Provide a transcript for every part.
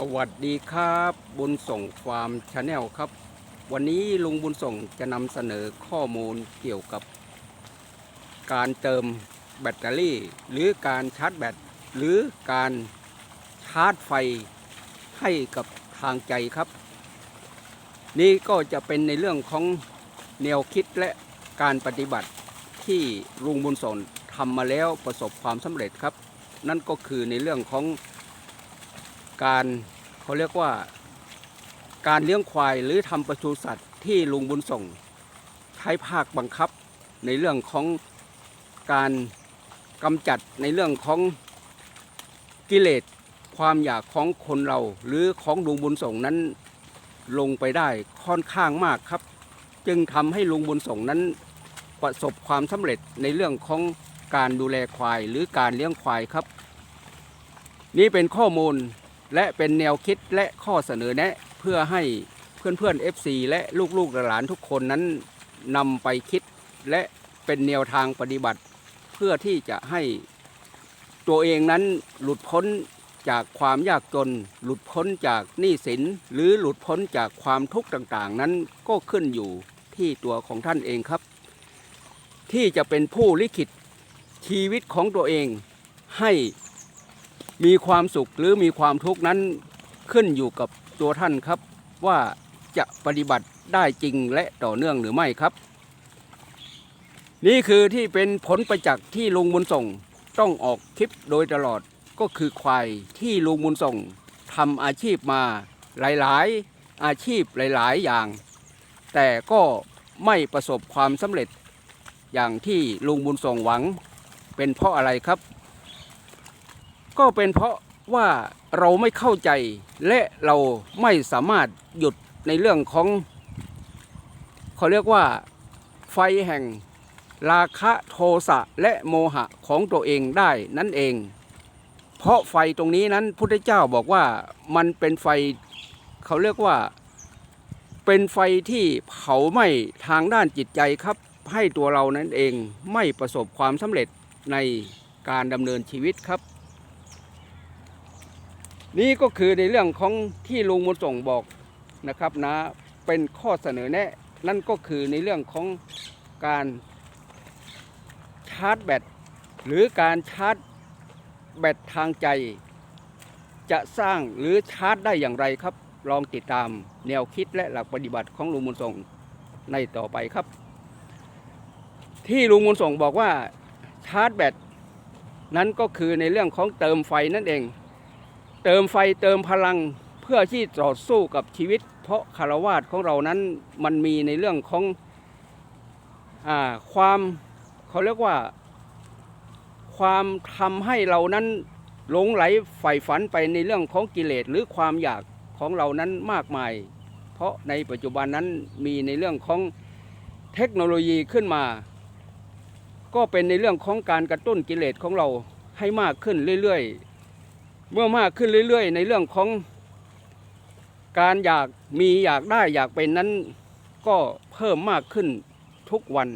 สวัสดีครับ บุญส่งฟาร์มชาแนลครับ วันนี้ลุงบุญส่งจะนำเสนอข้อมูลเกี่ยวกับ การเติมแบตเตอรี่ หรือการชาร์จแบต หรือการชาร์จไฟให้กับทางใจครับ นี่ก็จะเป็นในเรื่องของแนวคิดและการปฏิบัติที่ลุงบุญส่งทำมาแล้วประสบความสำเร็จครับ นั่นก็คือในเรื่องของ การเขาเรียกว่าการเลี้ยงควายหรือทำปศุสัตว์ที่ลุงบุญส่ง ใช้ภาคบังคับในเรื่องของการกำจัดในเรื่องของกิเลสความอยากของคนเรา หรือของลุงบุญส่งนั้นลงไปได้ค่อนข้างมากครับ จึงทำให้ลุงบุญส่งนั้นประสบความสำเร็จในเรื่องของการดูแลควายหรือการเลี้ยงควายครับ นี่เป็นข้อมูล และเป็นแนวคิดและข้อเสนอแนะ เพื่อให้เพื่อนๆ FC และลูกๆหลานทุกคนนั้นนำไปคิดและเป็นแนวทางปฏิบัติ เพื่อที่จะให้ตัวเองนั้นหลุดพ้นจากความยากจน หลุดพ้นจากหนี้สิน หรือหลุดพ้นจากความทุกข์ต่างๆ นั้นก็ขึ้นอยู่ที่ตัวของท่านเองครับ ที่จะเป็นผู้ลิขิตชีวิตของตัวเองให้ มีความสุขหรือมีความทุกข์นั้นขึ้นอยู่กับตัวท่านครับ ว่าจะปฏิบัติได้จริงและต่อเนื่องหรือไม่ครับ นี่คือที่เป็นผลประจักษ์ที่ลุงบุญส่งต้องออกคลิปโดยตลอดก็คือควายที่ลุงบุญส่งทำอาชีพมาหลายๆ อาชีพหลายๆอย่าง แต่ก็ไม่ประสบความสำเร็จอย่างที่ลุงบุญส่งหวังเป็นเพราะอะไรครับ ก็เป็นเพราะว่าเราไม่เข้าใจและเราไม่สามารถหยุดในเรื่องของเขาเรียกว่าไฟแห่งราคะโทสะและโมหะของตัวเองได้นั่นเอง เพราะไฟตรงนี้นั้นพุทธเจ้าบอกว่ามันเป็นไฟเขาเรียกว่า เป็นไฟที่เผาไหม้ทางด้านจิตใจครับ ให้ตัวเรานั้นเองไม่ประสบความสำเร็จในการดำเนินชีวิตครับ นี่ก็คือในเรื่องของที่ลุงมนส่งบอกนะครับนะเป็นข้อเสนอแนะนั่นก็คือในเรื่องของการชาร์จแบตหรือการชาร์จแบตทางใจ จะสร้างหรือชาร์จได้อย่างไรครับ ลองติดตามแนวคิดและหลักปฏิบัติของลุงมนส่งในต่อไปครับ ที่ลุงมนส่งบอกว่าชาร์จแบตนั้นก็คือในเรื่องของเติมไฟนั่นเอง เติมไฟเติมพลังเพื่อที่ต่อสู้กับชีวิต เพราะคารวาสของเรานั้นมันมีในเรื่องของอความเขาเรียกว่าความทำให้เรานั้นหลงไหลใฝ่ฝันไปในเรื่องของกิเลสหรือความอยากของเรานั้นมากมาย เพราะในปัจจุบันนั้นมีในเรื่องของเทคโนโลยีขึ้นมา ก็เป็นในเรื่องของการกระตุ้นกิเลสของเราให้มากขึ้นเรื่อยๆ เมื่อมากขึ้นเรื่อยๆ ในเรื่องของการอยากมีอยากได้อยากเป็นนั้นก็เพิ่มมากขึ้นทุกวัน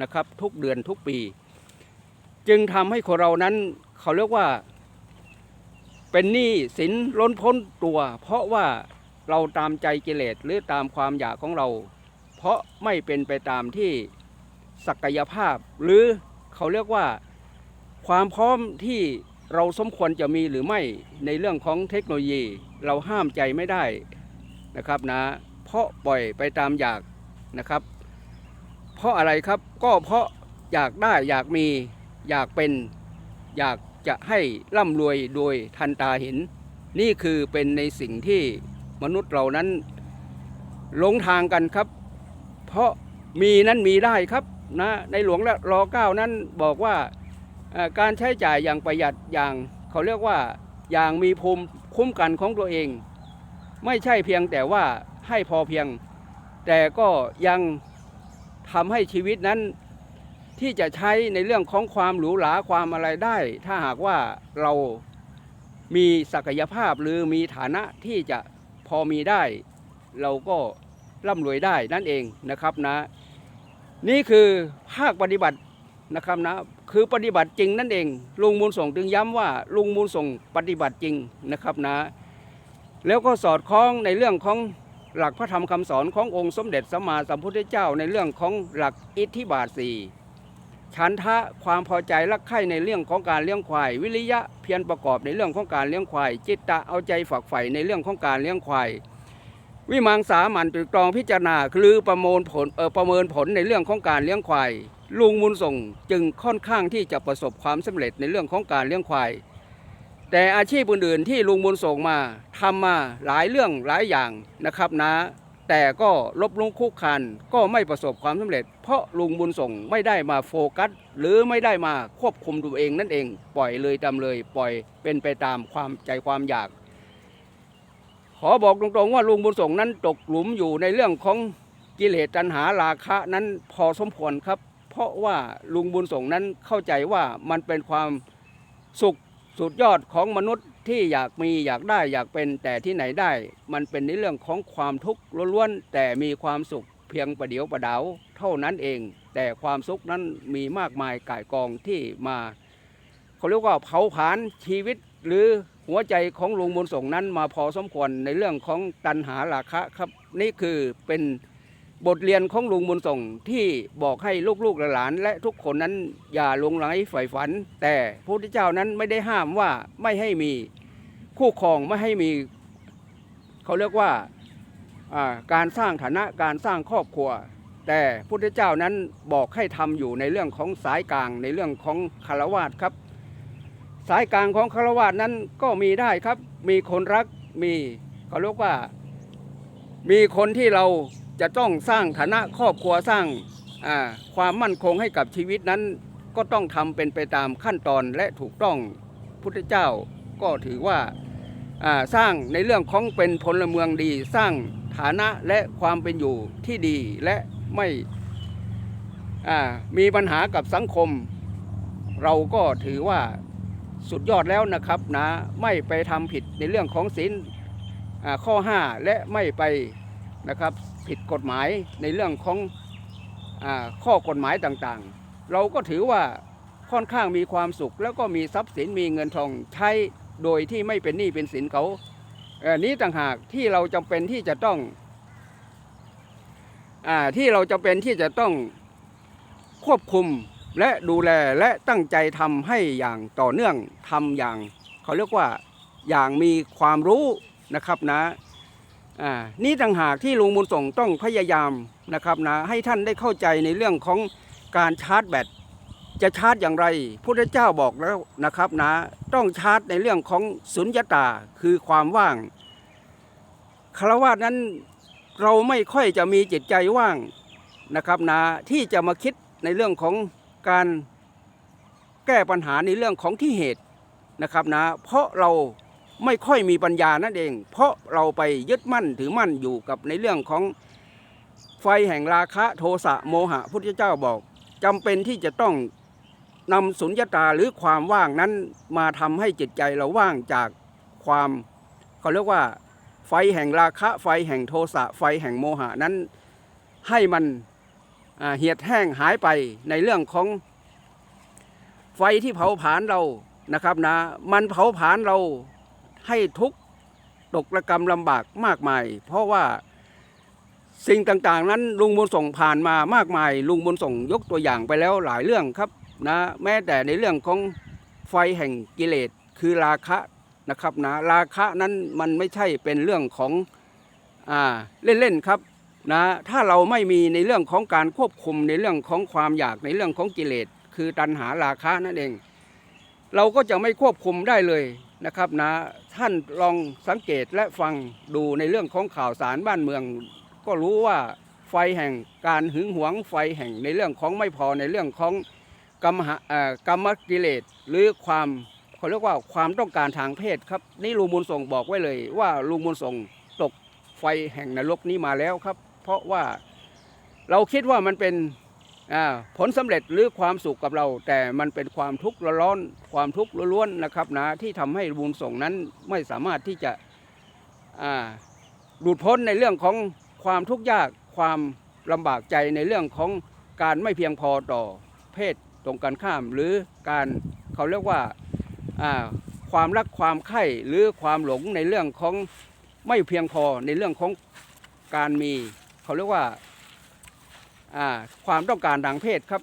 นะครับ ทุกเดือนทุกปี จึงทำให้คนเรานั้นเขาเรียกว่า เป็นหนี้สินล้นพ้นตัว เพราะว่าเราตามใจกิเลสหรือตามความอยากของเรา เพราะไม่เป็นไปตามที่ศักยภาพ หรือเขาเรียกว่า ความพร้อมที่ เราสมควรจะมีหรือไม่ในเรื่องของเทคโนโลยี เราห้ามใจไม่ได้นะครับนะ เพราะปล่อยไปตามอยากนะครับ เพราะอะไรครับก็เพราะอยากได้อยากมีอยากเป็นอยากจะให้ร่ำรวยโดยทันตาเห็น นี่คือเป็นในสิ่งที่มนุษย์เรานั้นหลงทางกันครับ เพราะมีนั้นมีได้ครับนะในหลวงและรอเก้านั้นบอกว่า การใช้จ่ายอย่างประหยัดอย่างเขาเรียกว่าอย่างมีภูมิคุ้มกันของตัวเอง ไม่ใช่เพียงแต่ว่าให้พอเพียง แต่ก็ยังทำให้ชีวิตนั้นที่จะใช้ในเรื่องของความหรูหราความอะไรได้ ถ้าหากว่าเรามีศักยภาพหรือมีฐานะที่จะพอมีได้ เราก็ร่ำรวยได้นั่นเองนะครับนะ นี่คือภาคปฏิบัตินะครับนะ คือปฏิบัติจริงนั่นเอง ลุงมูลส่งถึงย้ำว่า ลุงมูลส่งปฏิบัติจริงนะครับนะ แล้วก็สอดคล้องในเรื่องของหลักพระธรรมคำสอนขององค์สมเด็จสัมมาสัมพุทธเจ้า ในเรื่องของหลักอิทธิบาทสี่ฉันทะความพอใจรักใคร่ในเรื่องของการเลี้ยงควาย วิริยะเพียรประกอบในเรื่องของการเลี้ยงควาย จิตตะเอาใจฝักใฝ่ในเรื่องของการเลี้ยงควายวิมังสาหมันตรึกตรองพิจารณาคือประมินผลเออประเมินผลในเรื่องของการเลี้ยงควาย ลุงมุนส่งจึงค่อนข้างที่จะประสบความสำเร็จในเรื่องของการเลี้ยงควาย แต่อาชีพอื่นๆที่ลุงบุญส่งมาทำมาหลายเรื่องหลายอย่างนะครับนะ แต่ก็ลบลุงคุกคันก็ไม่ประสบความสำเร็จ เพราะลุงบุญส่งไม่ได้มาโฟกัส หรือไม่ได้มาควบคุมตัวเองนั่นเอง ปล่อยเลยตามเลย ปล่อยเป็นไปตามความใจความอยาก ขอบอกตรงๆว่าลุงบุญส่งนั้นตกหลุมอยู่ในเรื่องของกิเลสตัณหาราคะนั้นพอสมควรครับ เพราะว่าลุงบุญส่งนั้นเข้าใจว่ามันเป็นความสุขสุดยอดของมนุษย์ที่อยากมีอยากได้อยากเป็นแต่ที่ไหนได้ มันเป็นในเรื่องของความทุกข์ล้วนๆแต่มีความสุขเพียงประเดียวประดาวเท่านั้นเอง แต่ความสุขนั้นมีมากมายก่ายกองที่มาเขาเรียกว่าเผาผลาญชีวิตหรือหัวใจของลุงบุญส่งนั้นมาพอสมควรในเรื่องของตัณหาราคะครับ นี่คือเป็น บทเรียนของลุงบุญส่งที่บอกให้ลูกๆหลานและทุกคนนั้นอย่าลงไหลใฝ่ฝัน แต่พระพุทธเจ้านั้นไม่ได้ห้ามว่าไม่ให้มีคู่ครองไม่ให้มี เขาเรียกว่าการสร้างฐานะการสร้างครอบครัว แต่พุทธเจ้านั้นบอกให้ทำอยู่ในเรื่องของสายกลางในเรื่องของคารวาสครับ สายกลางของคารวาสนั้นก็มีได้ครับ มีคนรักมีเขาเรียกว่า มีคนที่เรา จะต้องสร้างฐานะครอบครัวสร้างความมั่นคงให้กับชีวิตนั้น ก็ต้องทำเป็นไปตามขั้นตอนและถูกต้องพุทธเจ้าก็ถือว่าสร้างในเรื่องของเป็นพลเมืองดี สร้างฐานะและความเป็นอยู่ที่ดีและไม่มีปัญหากับสังคม เราก็ถือว่าสุดยอดแล้วนะครับนะไม่ไปทำผิดในเรื่องของศีลข้อ 5 และไม่ไปนะครับ ผิดกฎหมายในเรื่องของอข้อกฎหมายต่างๆ เราก็ถือว่าค่อนข้างมีความสุข แล้วก็มีทรัพย์สินมีเงินทองใช้โดยที่ไม่เป็นหนี้เป็นสินเขาอ่อนี้ต่างหากที่เราจำเป็นที่จะต้องอที่เราจำเป็นที่จะต้องควบคุมและดูแลและตั้งใจทำให้อย่างต่อเนื่องทำอย่าง เขาเรียกว่าอย่างมีความรู้นะครับนะอ่า นี่ต่างหากที่ลุงบุญส่งต้องพยายามนะครับนะให้ท่านได้เข้าใจในเรื่องของการชาร์จแบตจะชาร์จอย่างไรพุทธเจ้าบอกแล้วนะครับนะต้องชาร์จในเรื่องของสุญญตาคือความว่างคารวะนั้นเราไม่ค่อยจะมีจิตใจว่างนะครับนะที่จะมาคิดในเรื่องของการแก้ปัญหาในเรื่องของที่เหตุนะครับนะเพราะเรา ไม่ค่อยมีปัญญานั่นเอง เพราะเราไปยึดมั่นถือมั่นอยู่กับในเรื่องของไฟแห่งราคะโทสะโมหะพุทธเจ้าบอกจำเป็นที่จะต้องนำสุญญตาหรือความว่างนั้นมาทำให้จิตใจเราว่างจากความเขาเรียกว่า ไฟแห่งราคะไฟแห่งโทสะไฟแห่งโมหะนั้น ให้มันเหียดแห้งหายไปในเรื่องของไฟที่เผาผลาญเรานะครับนะ มันเผาผลาญเรา ให้ทุกตกระกรรมลำบากมากมาย เพราะว่าสิ่งต่างๆ นั้นลุงบุญส่งผ่านมามากมาย ลุงบุญส่งยกตัวอย่างไปแล้วหลายเรื่องครับนะแม้แต่ในเรื่องของไฟแห่งกิเลสคือราคะนะครับนะราคะนั้นมันไม่ใช่เป็นเรื่องของอ่าเล่นๆครับนะถ้าเราไม่มีในเรื่องของการควบคุมในเรื่องของความอยากในเรื่องของกิเลส คือตัณหาราคะนั่นเอง เราก็จะไม่ควบคุมได้เลย นะครับนะท่านลองสังเกตและฟังดูในเรื่องของข่าวสารบ้านเมือง ก็รู้ว่าไฟแห่งการหึงหวงไฟแห่งในเรื่องของไม่พอในเรื่องของกรรมกรรมกิเลสหรือความเขาเรียกว่าความต้องการทางเพศครับ นี่ลุงบุญส่งบอกไว้เลยว่าลุงบุญส่งตกไฟแห่งนรกนี้มาแล้วครับ เพราะว่าเราคิดว่ามันเป็น ผลสำเร็จหรือความสุขกับเรา แต่มันเป็นความทุกข์ร้อนความทุกข์ล้วนๆนะครับนะที่ทำให้บุญส่งนั้นไม่สามารถที่จะหลุดพ้นในเรื่องของความทุกข์ยากความลำบากใจในเรื่องของการไม่เพียงพอต่อเพศตรงกันข้าม หรือการเขาเรียกว่าความรักความใคร่หรือความหลงในเรื่องของไม่เพียงพอในเรื่องของการมี เขาเรียกว่า ความต้องการทางเพศครับ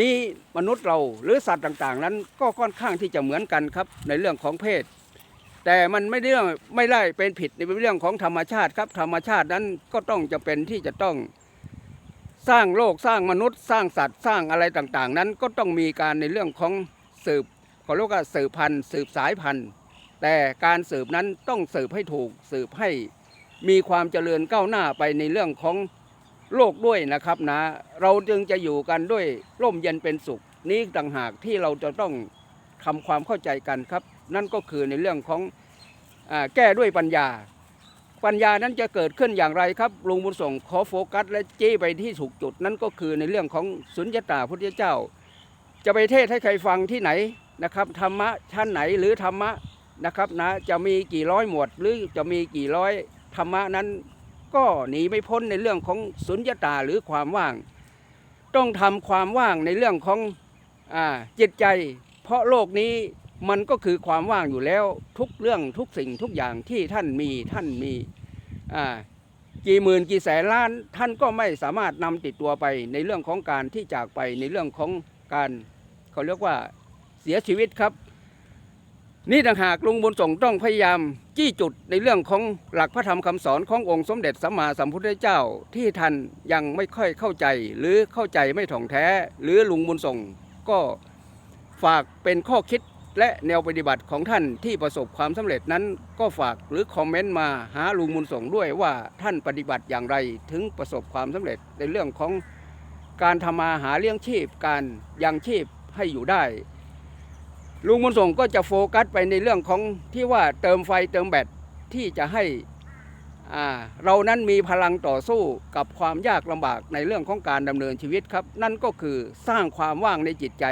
นี่มนุษย์เราหรือสัตว์ต่างๆ นั้นก็ค่อนข้างที่จะเหมือนกันครับในเรื่องของเพศ แต่มันไม่ได้เรื่องไม่ได้เป็นผิดในเรื่องของธรรมชาติครับ ธรรมชาตินั้นก็ต้องจะเป็นที่จะต้องสร้างโลกสร้างมนุษย์สร้างสัตว์สร้างอะไรต่างๆ นั้นก็ต้องมีการในเรื่องของสืบขาเรียกว่าสืบพันธุ์สืบสายพันธุ์ แต่การสืบนั้นต้องสืบให้ถูกสืบให้มีความเจริญก้าวหน้าไปในเรื่องของ โลกด้วยนะครับนะ เราจึงจะอยู่กันด้วยร่มเย็นเป็นสุข นี้ต่างหากที่เราจะต้องทำความเข้าใจกันครับ นั่นก็คือในเรื่องของอแก้ด้วยปัญญา ปัญญานั้นจะเกิดขึ้นอย่างไรครับลุงบุญส่งขอโฟกัส และจี้ไปที่ถูกจุด นั่นก็คือในเรื่องของสุญญตาพุทธเจ้า จะไปเทศให้ใครฟังที่ไหนนะครับธรรมะชั้นไหนหรือธรรมะนะครับนะจะมีกี่ร้อยหมวดหรือจะมีกี่ร้อยธรรมะนั้น ก็หนีไม่พ้นในเรื่องของสุญญตาหรือความว่าง ต้องทำความว่างในเรื่องของอจิตใจ เพราะโลกนี้มันก็คือความว่างอยู่แล้วทุกเรื่องทุกสิ่งทุกอย่างที่ท่านมีท่านมีกี่หมื่นกี่แสนล้านท่านก็ไม่สามารถนำติดตัวไปในเรื่องของการที่จากไปในเรื่องของการเขาเรียกว่าเสียชีวิตครับ นี่ต่างหากลุงบุญส่งต้องพยายามจี้จุดในเรื่องของหลักพระธรรมคำสอนขององค์สมเด็จสัมมาสัมพุทธเจ้าที่ท่านยังไม่ค่อยเข้าใจ หรือเข้าใจไม่ถ่องแท้ หรือลุงบุญส่งก็ฝากเป็นข้อคิดและแนวปฏิบัติของท่านที่ประสบความสำเร็จนั้นก็ฝากหรือคอมเมนต์มาหาลุงบุญส่งด้วยว่าท่านปฏิบัติอย่างไรถึงประสบความสำเร็จในเรื่องของการทำมาหาเลี้ยงชีพการยังชีพให้อยู่ได้ ลุงบุญส่งก็จะโฟกัสไปในเรื่องของที่ว่าเติมไฟเติมแบตที่จะให้เรานั้นมีพลังต่อสู้กับความยากลำบากในเรื่องของการดำเนินชีวิตครับ นั่นก็คือสร้างความว่างในจิตใจ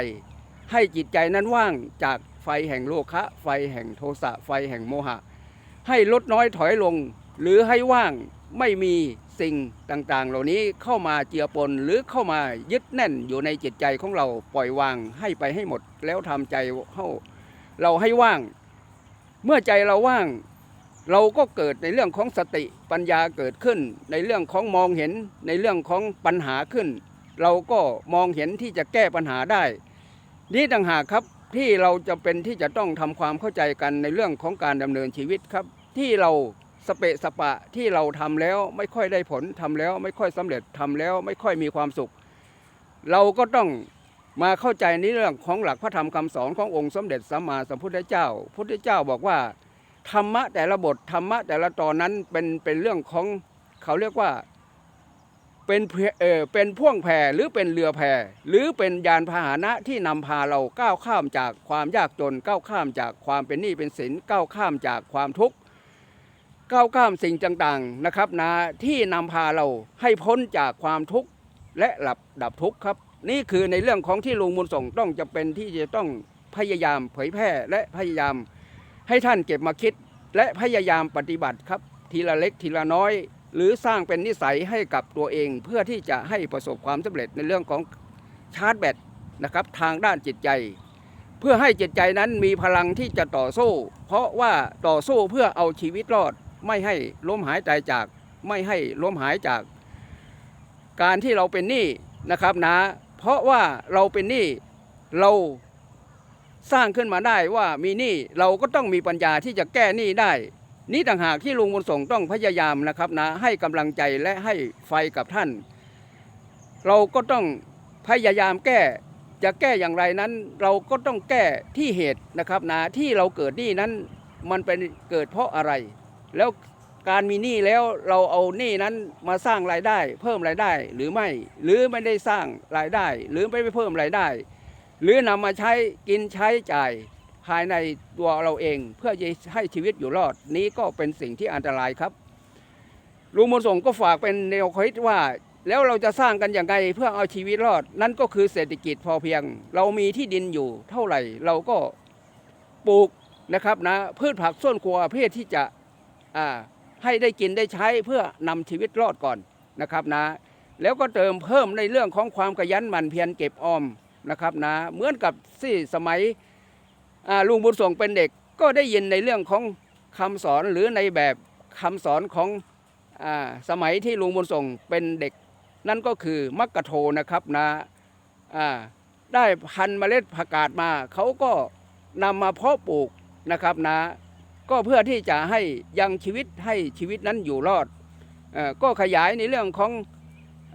ให้จิตใจนั้นว่างจากไฟแห่งโลคะ ไฟแห่งโทสะไฟแห่งโมหะ ให้ลดน้อยถอยลง หรือให้ว่างไม่มี สิ่งต่างๆ เหล่านี้เข้ามาเจือปนหรือเข้ามายึดแน่นอยู่ในจิตใจของเราปล่อยวางให้ไปให้หมด แล้วทำใจเขาเราให้ว่าง เมื่อใจเราว่าง เราก็เกิดในเรื่องของสติปัญญาเกิดขึ้น ในเรื่องของมองเห็นในเรื่องของปัญหาขึ้น เราก็มองเห็นที่จะแก้ปัญหาได้ นี่ต่างหากครับที่เราจะเป็นที่จะต้องทำความเข้าใจกันในเรื่องของการดำเนินชีวิตครับ ที่เรา สเปะสปะที่เราทำแล้วไม่ค่อยได้ผลทำแล้ว ไม่ค่อยสำเร็จทำแล้ว ไม่ค่อยมีความสุข เราก็ต้องมาเข้าใจในเรื่องของหลักพระธรรมคำสอนขององค์สมเด็จสัมมาสัมพุทธเจ้า พุทธเจ้าบอกว่าธรรมะแต่ละบทธรรมะแต่ละตอนนั้นเป็นเป็นเรื่องของเขาเรียกว่าเป็นเออเป็นพ่วงแพหรือเป็นเรือแพหรือเป็นยานพาหนะที่นำพาเราก้าวข้ามจากความยากจนก้าวข้ามจากความเป็นหนี้เป็นสินก้าวข้ามจากความทุกข์ ก้าวข้ามสิ่งต่างๆนะครับนะที่นำพาเราให้พ้นจากความทุกข์และหลับดับทุกข์ครับ นี่คือในเรื่องของที่ลุงบุญส่งต้องจะเป็นที่จะต้องพยายามเผยแพร่และพยายามให้ท่านเก็บมาคิด และพยายามปฏิบัติครับ ทีละเล็กทีละน้อย หรือสร้างเป็นนิสัยให้กับตัวเอง เพื่อที่จะให้ประสบความสำเร็จในเรื่องของชาร์จแบตนะครับทางด้านจิตใจ เพื่อให้จิตใจนั้นมีพลังที่จะต่อสู้ เพราะว่าต่อสู้เพื่อเอาชีวิตรอด ไม่ให้ล้มหายตายจากไม่ให้ล้มหายจาก การที่เราเป็นหนี้นะครับนะเพราะว่าเราเป็นหนี้เราสร้างขึ้นมาได้ว่ามีหนี้เราก็ต้องมีปัญญาที่จะแก้หนี้ได้ นี่ต่างหากที่ลุงบุญส่งต้องพยายามนะครับนะให้กำลังใจและให้ไฟกับท่าน เราก็ต้องพยายามแก้จะแก้อย่างไรนั้น เราก็ต้องแก้ที่เหตุนะครับนะที่เราเกิดหนี้นั้นมันเป็นเกิดเพราะอะไร แล้วการมีหนี้แล้วเราเอาหนี้นั้นมาสร้างรายได้ เพิ่มรายได้หรือไม่ หรือไม่ได้สร้างรายได้ หรือไม่ไปเพิ่มรายได้ หรือนำมาใช้กินใช้จ่ายภายในตัวเราเอง เพื่อให้ชีวิตอยู่รอด นี้ก็เป็นสิ่งที่อันตรายครับลุงมนส่งก็ฝากเป็นแนวคิดว่า แล้วเราจะสร้างกันอย่างไรเพื่อเอาชีวิตรอด นั่นก็คือเศรษฐกิจพอเพียง เรามีที่ดินอยู่เท่าไหร่ เราก็ปลูกนะครับนะพืชผักส้นครัวเพื่อที่จะ ให้ได้กินได้ใช้เพื่อนำชีวิตรอดก่อนนะครับนะ แล้วก็เติมเพิ่มในเรื่องของความขยันหมั่นเพียรเก็บออมนะครับนะเหมือนกับที่สมัยลุงบุญส่งเป็นเด็กก็ได้ยินในเรื่องของคำสอนหรือในแบบคำสอนของอสมัยที่ลุงบุญส่งเป็นเด็ก นั่นก็คือมักกะโทนะครับนะอ่าได้พันเมล็ดผักกาดมา เขาก็นำมาเพาะปลูกนะครับนะ ก็เพื่อที่จะให้ยังชีวิตให้ชีวิตนั้นอยู่รอดอก็ขยายในเรื่องของ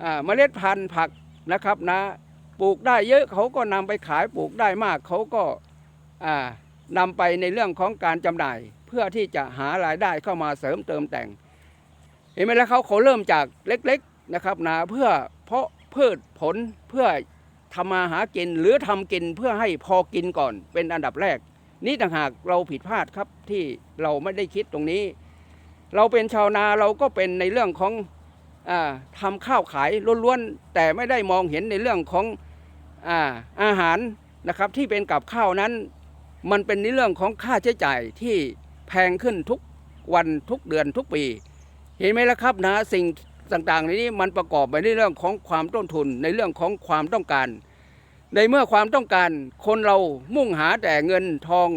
อเมล็ดพันธุ์ผักนะครับนะปลูกได้เยอะเขาก็นำไปขายปลูกได้มากเขาก็อ่านำไปในเรื่องของการจำหน่าย เพื่อที่จะหารายได้เข้ามาเสริมเติมแต่ง เห็นไหมแล้วเขาเขาเริ่มจากเล็กๆนะครับนะเพื่อเพาะพืชผลเพื่อทำมาหากินหรือทำกินเพื่อให้พอกินก่อนเป็นอันดับแรก นี่ต่างหากเราผิดพลาดครับที่เราไม่ได้คิดตรงนี้ เราเป็นชาวนาเราก็เป็นในเรื่องของอาทำข้าวขายล้วนๆแต่ไม่ได้มองเห็นในเรื่องของอาอาหารนะครับที่เป็นกับข้าวนั้น มันเป็นในเรื่องของค่าใช้จ่ายที่แพงขึ้นทุกวันทุกเดือนทุกปี เห็นไหมล่ะครับนะสิ่งต่างๆในนี้มันประกอบไปในเรื่องของความต้นทุนในเรื่องของความต้องการ ในเมื่อความต้องการคนเรามุ่งหาแต่เงินทอง